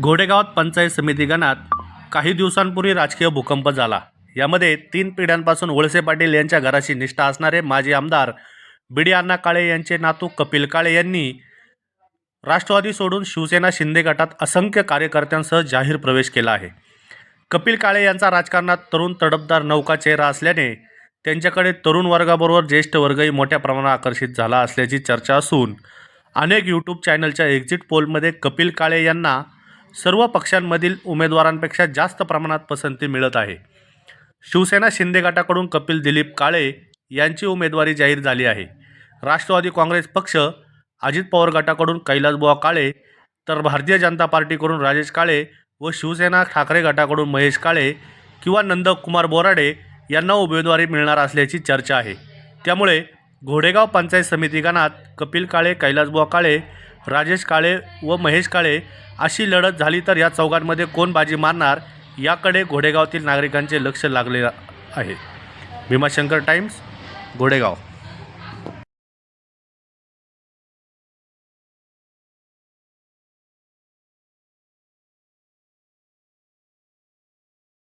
घोडेगावात पंचायत समिती गणात काही दिवसांपूर्वी राजकीय भूकंप झाला. यामध्ये तीन पिढ्यांपासून वळसे पाटील यांच्या घराशी निष्ठा असणारे माजी आमदार बिडी अण्णा काळे यांचे नातू कपिल काळे यांनी राष्ट्रवादी सोडून शिवसेना शिंदे गटात असंख्य कार्यकर्त्यांसह जाहीर प्रवेश केला आहे. कपिल काळे यांचा राजकारणात तरुण तडफदार नौका चेहरा असल्याने त्यांच्याकडे तरुण वर्गाबरोबर ज्येष्ठ वर्गही मोठ्या प्रमाणात आकर्षित झाला असल्याची चर्चा असून अनेक यूट्यूब चॅनलच्या एक्झिट पोलमध्ये कपिल काळे यांना सर्व पक्षांमधील उमेदवारांपेक्षा जास्त प्रमाणात पसंती मिळत आहे. शिवसेना शिंदे गटाकडून कपिल दिलीप काळे यांची उमेदवारी जाहीर झाली आहे. राष्ट्रवादी काँग्रेस पक्ष अजित पवार गटाकडून कैलासबुवा काळे तर भारतीय जनता पार्टीकडून राजेश काळे व शिवसेना ठाकरे गटाकडून महेश काळे किंवा नंदकुमार बोराडे यांना उमेदवारी मिळणार असल्याची चर्चा आहे. त्यामुळे घोडेगाव पंचायत समिती गणात कपिल काळे कैलासबुवा काळे राजेश काळे व महेश काळे अशी लढत झाली तर या चौघांमध्ये कोण बाजी मारणार याकडे घोडेगावातील नागरिकांचे लक्ष लागले आहे. भीमाशंकर टाइम्स घोडेगाव.